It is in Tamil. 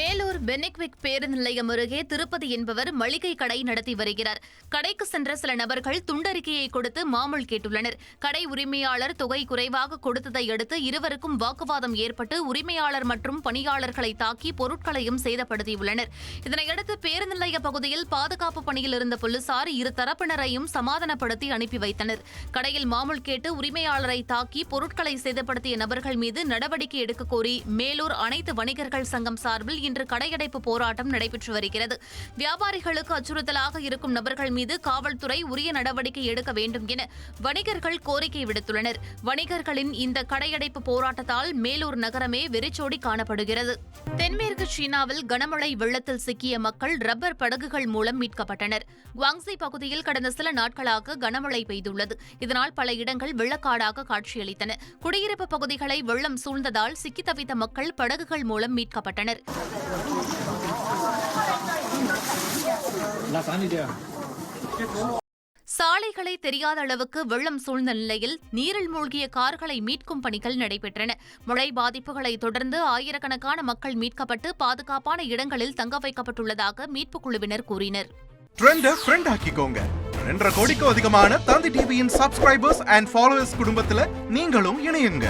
மேலூர் பெனிக்விக் பேருந்து நிலையம் அருகே திருப்பதி என்பவர் மளிகை கடை நடத்தி வருகிறார். கடைக்கு சென்ற சில நபர்கள் துண்டறிக்கையை கொடுத்து மாமூல் கேட்டுள்ளனர். கடை உரிமையாளர் தொகை குறைவாக கொடுத்ததை அடுத்து இருவருக்கும் வாக்குவாதம் ஏற்பட்டு உரிமையாளர் மற்றும் பணியாளர்களை தாக்கி பொருட்களையும் சேதப்படுத்தியுள்ளனர். இதனையடுத்து பேருந்து நிலைய பகுதியில் பாதுகாப்பு பணியில் இருந்த போலீசார் இரு தரப்பினரையும் சமாதானப்படுத்தி அனுப்பி வைத்தனர். கடையில் மாமூல் கேட்டு உரிமையாளரை தாக்கி பொருட்களை சேதப்படுத்திய நபர்கள் மீது நடவடிக்கை எடுக்க கோரி மேலூர் அனைத்து வணிகர்கள் சங்கம் சார்பில் இன்று கடை கடையடைப்பு போராட்டம் நடைபெற்று வருகிறது. வியாபாரிகளுக்கு அச்சுறுத்தலாக இருக்கும் நபர்கள் மீது காவல்துறை உரிய நடவடிக்கை எடுக்க வேண்டும் என வணிகர்கள் கோரிக்கை விடுத்துள்ளனர். வணிகர்களின் இந்த கடையடைப்பு போராட்டத்தால் மேலூர் நகரமே வெறிச்சோடி காணப்படுகிறது. தென்மேற்கு சீனாவில் கனமழை வெள்ளத்தில் சிக்கிய மக்கள் ரப்பர் படகுகள் மூலம் மீட்கப்பட்டனர். குவாங்ஸி பகுதியில் கடந்த சில நாட்களாக கனமழை பெய்துள்ளது. இதனால் பல இடங்கள் வெள்ளக்காடாக காட்சியளித்தன. குடியிருப்பு பகுதிகளை வெள்ளம் சூழ்ந்ததால் சிக்கி தவித்த மக்கள் படகுகள் மூலம் மீட்கப்பட்டனர். சாலைகளை தெரியாத அளவுக்கு வெள்ளம் சூழ்ந்த நிலையில் நீரில் மூழ்கிய கார்களை மீட்கும் பணிகள் நடைபெற்றன. மழை பாதிப்புகளை தொடர்ந்து ஆயிரக்கணக்கான மக்கள் மீட்கப்பட்டு பாதுகாப்பான இடங்களில் தங்க வைக்கப்பட்டுள்ளதாக மீட்புக் குழுவினர் கூறினர். ரெண்டரை கோடிக்கும் அதிகமான தந்தி டிவியின் சப்ஸ்கிரைபர்ஸ் அண்ட் ஃபாலோவர்ஸ் குடும்பத்துல நீங்களும் இணையுங்க.